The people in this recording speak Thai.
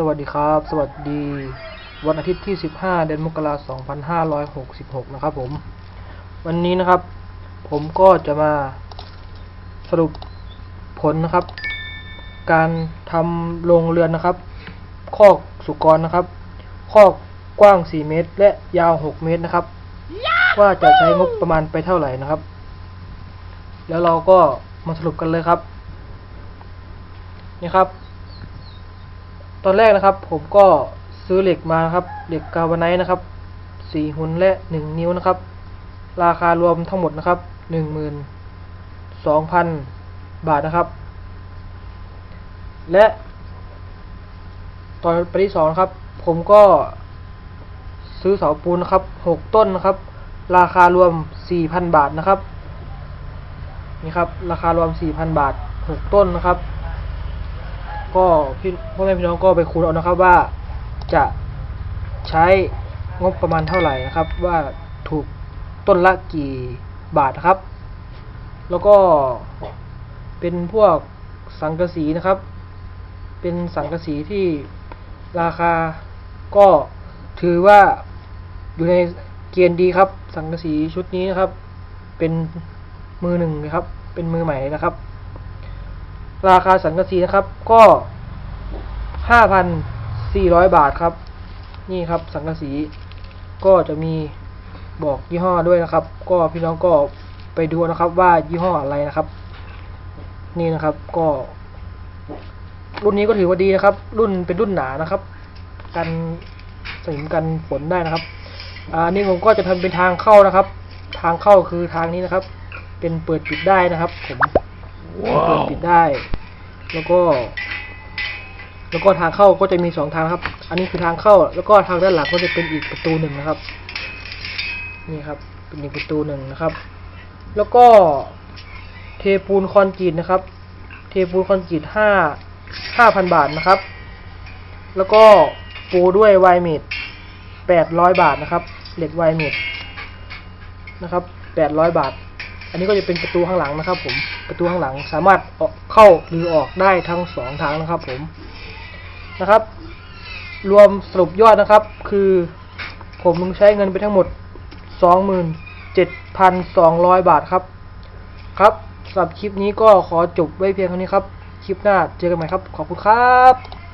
สวัสดีครับ สวัสดี วันอาทิตย์ที่ 15 เดือนมกราคม2566 นะครับผม วันนี้นะครับ ผมก็จะมาสรุปผลนะครับ การทำโรงเรือนนะครับ คอกสุกรนะครับ คอกกว้าง 4 เมตร และยาว 6 เมตรนะครับ ว่าจะใช้งบประมาณไปเท่าไหร่นะครับ แล้วเราก็มาสรุปกันเลยครับ นี่ครับ ตอนแรกนะครับ ผมก็ซื้อเหล็กมาครับเหล็กกาวไนท์นะครับสี่หุ่นและหนึ่งนิ้วนะครับ ราคารวมทั้งหมดนะครับหนึ่งหมื่นสองพันบาทนะครับ และตอนปที่สองครับ ผมก็ซื้อเสาปูนนะครับหกต้นนะครับ ราคารวมสี่พันบาทนะครับนี่ครับ ราคารวมสี่พันบาทหกต้นนะครับ ก็พี่พ่อแม่พี่น้องก็ไปคูณเอานะครับว่าจะใช้งบประมาณเท่าไหร่นะครับ ว่าถูกต้นละกี่บาทนะครับ แล้วก็เป็นพวกสังกะสีนะครับ เป็นสังกะสีที่ราคาก็ถือว่าอยู่ในเกณฑ์ดีครับ สังกะสีชุดนี้นะครับ เป็นมือหนึ่งนะครับ เป็นมือใหม่นะครับ ราคาสังกะสีนะครับ ก็ห้าพันสี่ร้อยบาทครับ นี่ครับสังกะสีก็จะมีบอกยี่ห้อด้วยนะครับ ก็พี่น้องก็ไปดูนะครับว่ายี่ห้ออะไรนะครับ นี่นะครับก็ รุ่นนี้ก็ถือว่าดีนะครับ รุ่นเป็นรุ่นหนานะครับ กันสนิมกันฝนได้นะครับอ่านี่ผมก็จะทำเป็นทางเข้านะครับ ทางเข้าคือทางนี้นะครับ เป็นเปิดปิดได้นะครับผม เปิดปิดได้ แล้วก็ แล้วก็ทางเข้าก็จะมีสองทางครับ อันนี้คือทางเข้า แล้วก็ทางด้านหลังก็จะเป็นอีกประตูหนึ่งนะครับ นี่ครับ เป็นอีกประตูหนึ่งนะครับ แล้วก็เทปูนคอนกรีตนะครับ เทปูนคอนกรีตห้าห้าพันบาทนะครับ แล้วก็ปูด้วยไวเมดแปดร้อยบาทนะครับ เหล็กไวเมดนะครับแปดร้อยบาท อันนี้ก็จะเป็นประตูข้างหลังนะครับ ผมประตูข้างหลังสามารถออกเข้าหรือออกได้ทั้งสองทางนะครับ ผมนะครับ รวมสรุปยอดนะครับ คือ ผมลงใช้เงินไปทั้งหมด 27,200 บาทครับ ครับสำหรับคลิปนี้ก็ขอจบไว้เพียงเท่านี้ครับ คลิปหน้าเจอกันใหม่ครับ ขอบคุณครับ